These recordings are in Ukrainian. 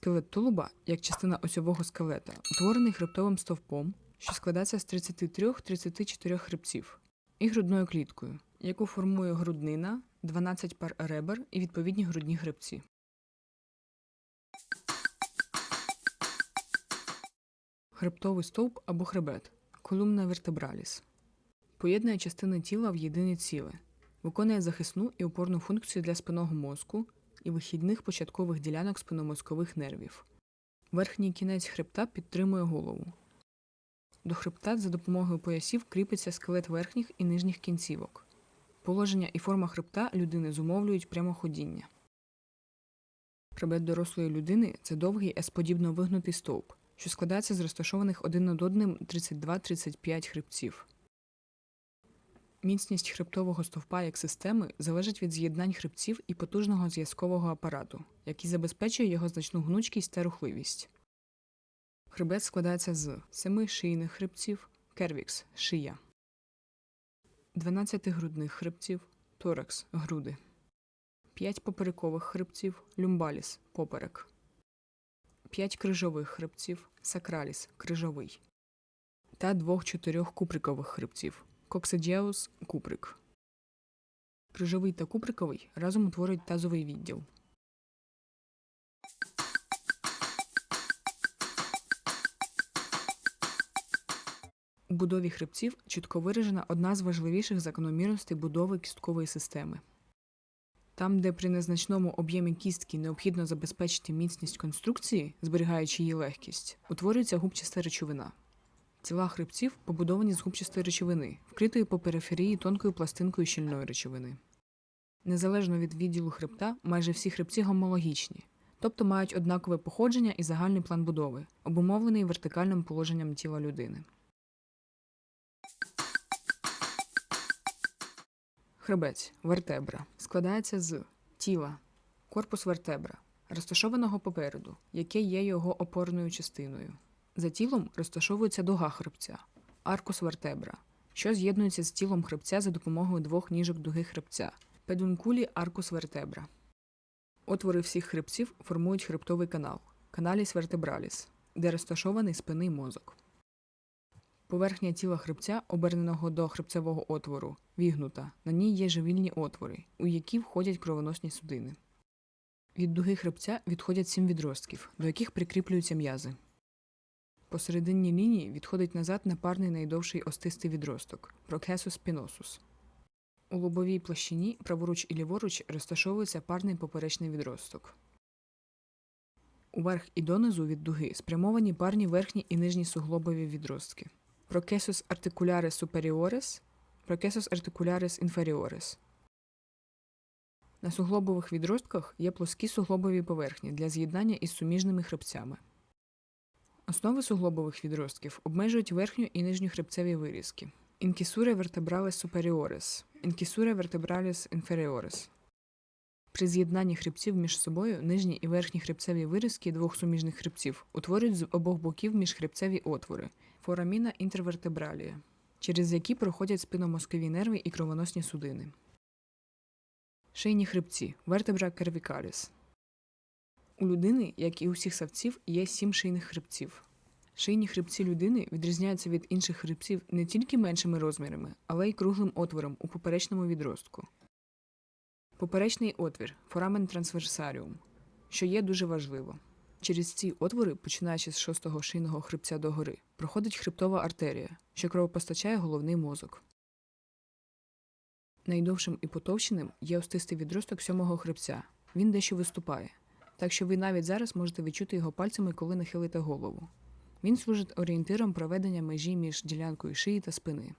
Скелет тулуба, як частина осьового скелета, утворений хребтовим стовпом, що складається з 33-34 хребців, і грудною кліткою, яку формує груднина, 12 пар ребер і відповідні грудні хребці. Хребтовий стовп або хребет колумна вертебраліс. Поєднує частини тіла в єдине ціле, виконує захисну і опорну функцію для спинного мозку і вихідних початкових ділянок спинномозкових нервів. Верхній кінець хребта підтримує голову. До хребта за допомогою поясів кріпиться скелет верхніх і нижніх кінцівок. Положення і форма хребта людини зумовлюють прямоходіння. Хребет дорослої людини це довгий есподібно вигнутий стовп, що складається з розташованих один над одним 32-35 хребців. Міцність хребтового стовпа як системи залежить від з'єднань хребців і потужного зв'язкового апарату, який забезпечує його значну гнучкість та рухливість. Хребет складається з семи шийних хребців, кервікс шия, 12 грудних хребців, торакс груди, 5 поперекових хребців, люмбаліс поперек, 5 крижових хребців, сакраліс крижовий, та двох чотирьох куприкових хребців, коксидіаус куприк. Крижовий та куприковий разом утворюють тазовий відділ. У будові хребців чітко виражена одна з важливіших закономірностей будови кісткової системи. Там, де при незначному об'ємі кістки необхідно забезпечити міцність конструкції, зберігаючи її легкість, утворюється губчаста речовина. Тіла хребців побудовані з губчастої речовини, вкритої по периферії тонкою пластинкою щільної речовини. Незалежно від відділу хребта, майже всі хребці гомологічні, тобто мають однакове походження і загальний план будови, обумовлений вертикальним положенням тіла людини. Хребець вертебра складається з тіла, корпус вертебра, розташованого попереду, яке є його опорною частиною. За тілом розташовується дуга хребця, аркус вертебра, що з'єднується з тілом хребця за допомогою двох ніжок дуги хребця, педункулі аркус вертебра. Отвори всіх хребців формують хребтовий канал каналіс вертебраліс, де розташований спинний мозок. Поверхня тіла хребця, оберненого до хребцевого отвору, вігнута. На ній є живільні отвори, у які входять кровоносні судини. Від дуги хребця відходять сім відростків, до яких прикріплюються м'язи. Посередині лінії відходить назад непарний найдовший остистий відросток прокесус спіносус. У лобовій площині праворуч і ліворуч розташовується парний поперечний відросток. Уверх і донизу від дуги спрямовані парні верхні і нижні суглобові відростки. Прокесус артикулярис superiores, прокесус артикулярис inferiores. На суглобових відростках є плоскі суглобові поверхні для з'єднання із суміжними хребцями. Основи суглобових відростків обмежують верхню і нижню хребцеві вирізки. Інкісуре vertebralis superiores, інкісуре vertebralis inferiores. При з'єднанні хребців між собою нижні і верхні хребцеві вирізки двох суміжних хребців утворюють з обох боків міжхребцеві отвори фораміна інтервертебралія, через які проходять спиномозкові нерви і кровоносні судини. Шийні хребці вертебра cervicalis. У людини, як і у всіх савців, є сім шийних хребців. Шийні хребці людини відрізняються від інших хребців не тільки меншими розмірами, але й круглим отвором у поперечному відростку. Поперечний отвір форамен трансверсаріум, що є дуже важливо. Через ці отвори, починаючи з шостого шийного хребця догори, проходить хребтова артерія, що кровопостачає головний мозок. Найдовшим і потовщеним є остистий відросток сьомого хребця. Він дещо виступає, так що ви навіть зараз можете відчути його пальцями, коли нахилите голову. Він служить орієнтиром проведення межі між ділянкою шиї та спини.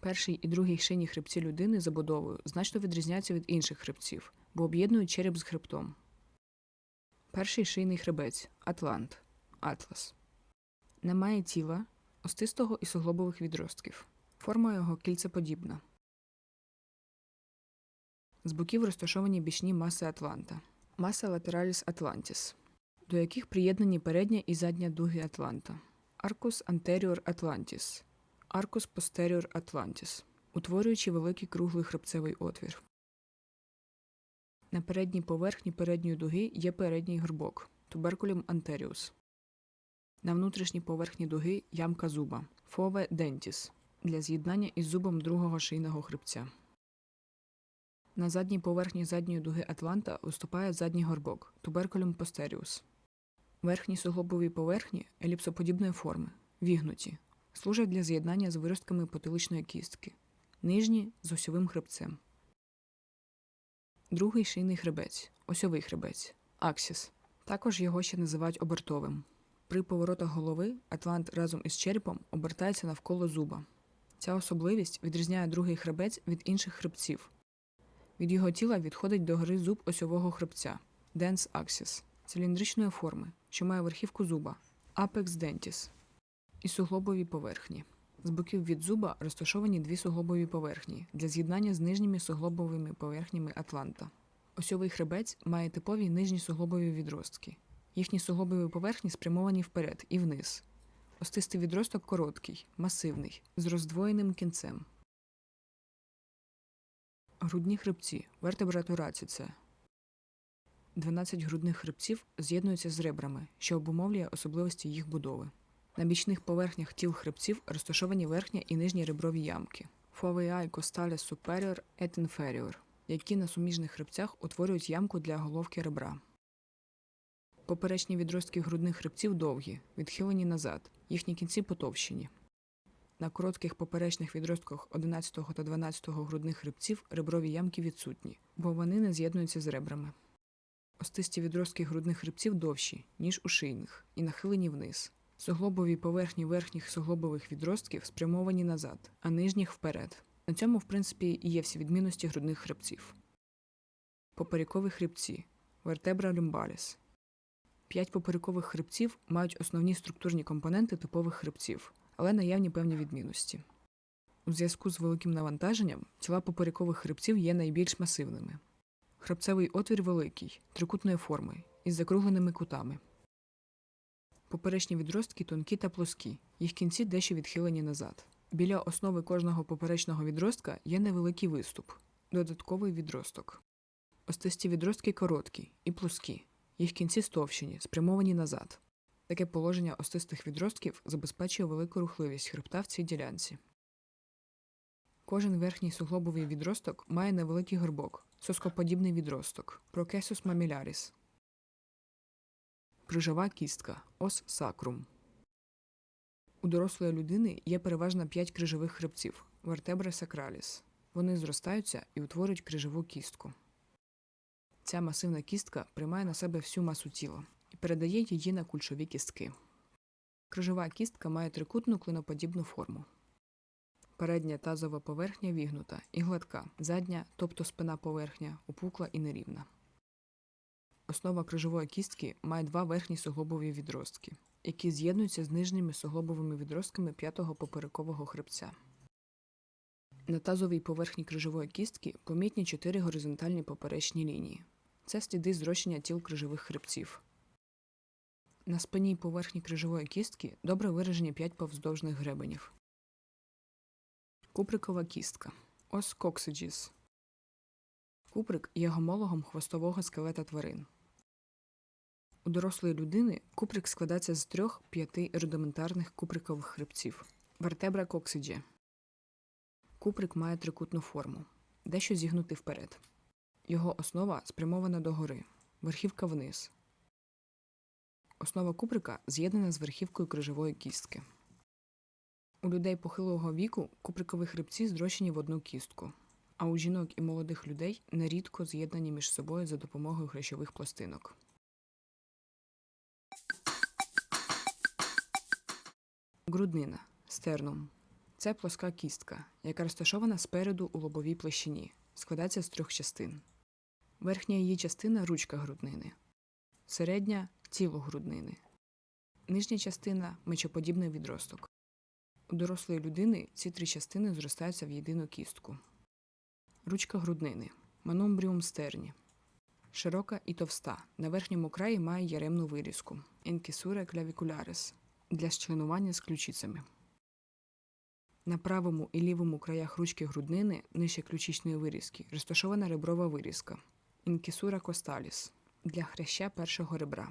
Перший і другий шийні хребці людини забудовою значно відрізняються від інших хребців, бо об'єднують череп з хребтом. Перший шийний хребець Атлант Атлас. Не має тіла, остистого і суглобових відростків. Форма його кільцеподібна. З боків розташовані бічні маси Атланта. Маса латераліс Атлантіс, до яких приєднані передня і задня дуги Атланта. Аркус антеріор Атлантіс. Аркус постеріор Атлантіс, утворюючи великий круглий хребцевий отвір. На передній поверхні передньої дуги є передній горбок туберкулем anterius. На внутрішній поверхні дуги ямка зуба фове дентіс для з'єднання із зубом другого шийного хребця. На задній поверхні задньої дуги атланта виступає задній горбок туберкулем posterius. Верхні суглобові поверхні еліпсоподібної форми, вігнуті, служать для з'єднання з виростками потиличної кістки, нижні з осьовим хребцем. Другий шийний хребець, осьовий хребець, аксіс. Також його ще називають обертовим. При поворотах голови атлант разом із черепом обертається навколо зуба. Ця особливість відрізняє другий хребець від інших хребців. Від його тіла відходить до гори зуб осьового хребця Dens axis циліндричної форми, що має верхівку зуба Apex dentis і суглобові поверхні. З боків від зуба розташовані дві суглобові поверхні для з'єднання з нижніми суглобовими поверхнями атланта. Осьовий хребець має типові нижні суглобові відростки. Їхні суглобові поверхні спрямовані вперед і вниз. Остистий відросток короткий, масивний, з роздвоєним кінцем. Грудні хребці вертебра турація. 12 грудних хребців з'єднуються з ребрами, що обумовлює особливості їх будови. На бічних поверхнях тіл хребців розташовані верхня і нижні реброві ямки Foveae costalis superior et inferior, які на суміжних хребцях утворюють ямку для головки ребра. Поперечні відростки грудних хребців довгі, відхилені назад, їхні кінці потовщені. На коротких поперечних відростках 11 та 12 грудних хребців реброві ямки відсутні, бо вони не з'єднуються з ребрами. Остисті відростки грудних хребців довші, ніж у шийних, і нахилені вниз. Суглобові поверхні верхніх суглобових відростків спрямовані назад, а нижніх вперед. На цьому, в принципі, і є всі відмінності грудних хребців. Поперекові хребці вертебра люмбаліс. П'ять поперекових хребців мають основні структурні компоненти типових хребців, але наявні певні відмінності. У зв'язку з великим навантаженням тіла поперекових хребців є найбільш масивними. Хребцевий отвір великий, трикутної форми, із закругленими кутами. Поперечні відростки тонкі та плоскі, їх кінці дещо відхилені назад. Біля основи кожного поперечного відростка є невеликий виступ, додатковий відросток. Остисті відростки короткі і плоскі, їх кінці стовщені, спрямовані назад. Таке положення остистих відростків забезпечує велику рухливість хребта в цій ділянці. Кожен верхній суглобовий відросток має невеликий горбок, соскоподібний відросток Processus mammillaris. Крижова кістка ос сакрум. У дорослої людини є переважно 5 крижових хребців вертебра сакраліс. Вони зростаються і утворюють крижову кістку. Ця масивна кістка приймає на себе всю масу тіла передає її на кульшові кістки. Крижова кістка має трикутну клиноподібну форму. Передня тазова поверхня вігнута і гладка, задня, тобто спина поверхня, опукла і нерівна. Основа крижової кістки має два верхні суглобові відростки, які з'єднуються з нижніми суглобовими відростками п'ятого поперекового хребця. На тазовій поверхні крижової кістки помітні чотири горизонтальні поперечні лінії. Це сліди зрощення тіл крижових хребців. На спині поверхні крижової кістки добре виражені п'ять повздовжних гребенів. Куприкова кістка. Ос коксиджіс. Куприк є гомологом хвостового скелета тварин. У дорослої людини куприк складається з трьох-п'яти рудиментарних куприкових хребців. Вертебра коксиджі. Куприк має трикутну форму, дещо зігнутий вперед. Його основа спрямована догори, верхівка вниз. Основа куприка з'єднана з верхівкою крижової кістки. У людей похилого віку куприкові хребці зрощені в одну кістку, а у жінок і молодих людей нерідко з'єднані між собою за допомогою хрящових пластинок. Груднина стернум. Це плоска кістка, яка розташована спереду у лобовій площині, складається з трьох частин. Верхня її частина ручка груднини, середня тіло груднини, нижня частина мечоподібний відросток. У дорослої людини ці три частини зростаються в єдину кістку. Ручка груднини манумбріум стерні. Широка і товста. На верхньому краї має яремну вирізку інкісура клявікулярис для щленування з ключицями. На правому і лівому краях ручки груднини нижче ключичної вирізки розташована реброва вирізка Інкісура косталіс для хряща першого ребра.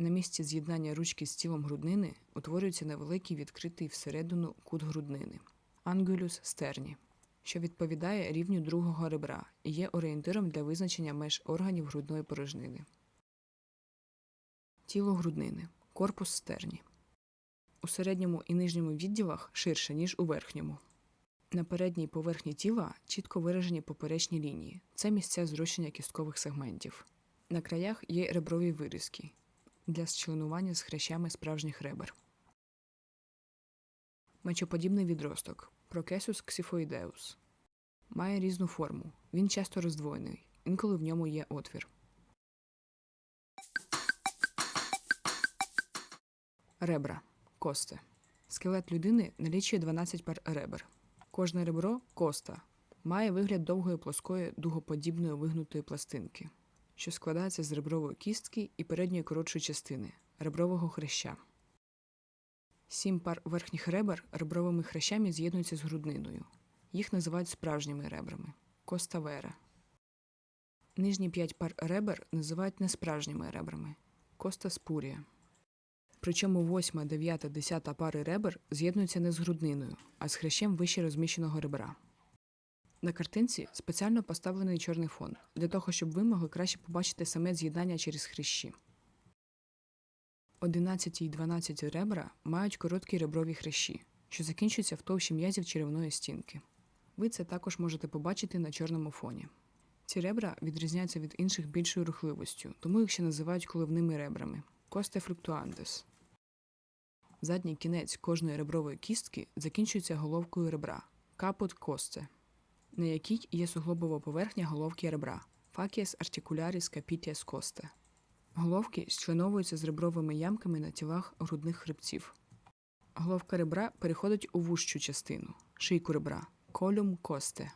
На місці з'єднання ручки з тілом груднини утворюється невеликий відкритий всередину кут груднини ангулюс стерні, що відповідає рівню другого ребра і є орієнтиром для визначення меж органів грудної порожнини. Тіло груднини корпус стерні. У середньому і нижньому відділах ширше, ніж у верхньому. На передній поверхні тіла чітко виражені поперечні лінії. Це місця зрощення кісткових сегментів. На краях є реброві вирізки для зчленування з хрящами справжніх ребер. Мечоподібний відросток Прокесус ксіфоїдеус. Має різну форму. Він часто роздвоєний, інколи в ньому є отвір. Ребра кости. Скелет людини налічує 12 пар ребер. Кожне ребро коста має вигляд довгої плоскої дугоподібної вигнутої пластинки, що складається з ребрової кістки і передньої коротшої частини ребрового хряща. Сім пар верхніх ребер ребровими хрящами з'єднуються з грудниною. Їх називають справжніми ребрами коста вера. Нижні п'ять пар ребер називають несправжніми ребрами коста спурія. Причому восьма, дев'ята, десята пари ребер з'єднуються не з грудниною, а з хрящем вище розміщеного ребра. На картинці спеціально поставлений чорний фон для того, щоб ви могли краще побачити саме з'єднання через хрящі. 11 і 12 ребра мають короткі реброві хрящі, що закінчуються в товщі м'язів черевної стінки. Ви це також можете побачити на чорному фоні. Ці ребра відрізняються від інших більшою рухливостю, тому їх ще називають коливними ребрами косте флюктуантес. Задній кінець кожної ребрової кістки закінчується головкою ребра капут косте, на якій є суглобова поверхня головки ребра факіес articularis capitias coste. Головки зчленовуються з ребровими ямками на тілах грудних хребців. Головка ребра переходить у вужчу частину шийку ребра колюм косте.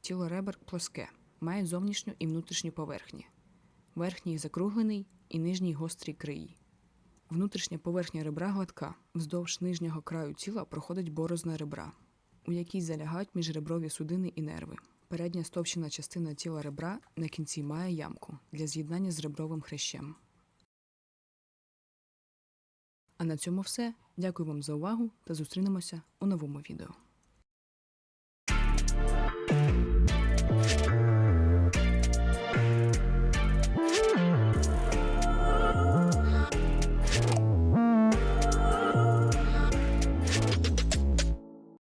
Тіло ребер плоске, має зовнішню і внутрішню поверхні. Верхній закруглений і нижній гострий краї. Внутрішня поверхня ребра гладка, вздовж нижнього краю тіла проходить борозна ребра, у якій залягають міжреброві судини і нерви. Передня стовщина частина тіла ребра на кінці має ямку для з'єднання з ребровим хрящем. А на цьому все. Дякую вам за увагу та зустрінемося у новому відео.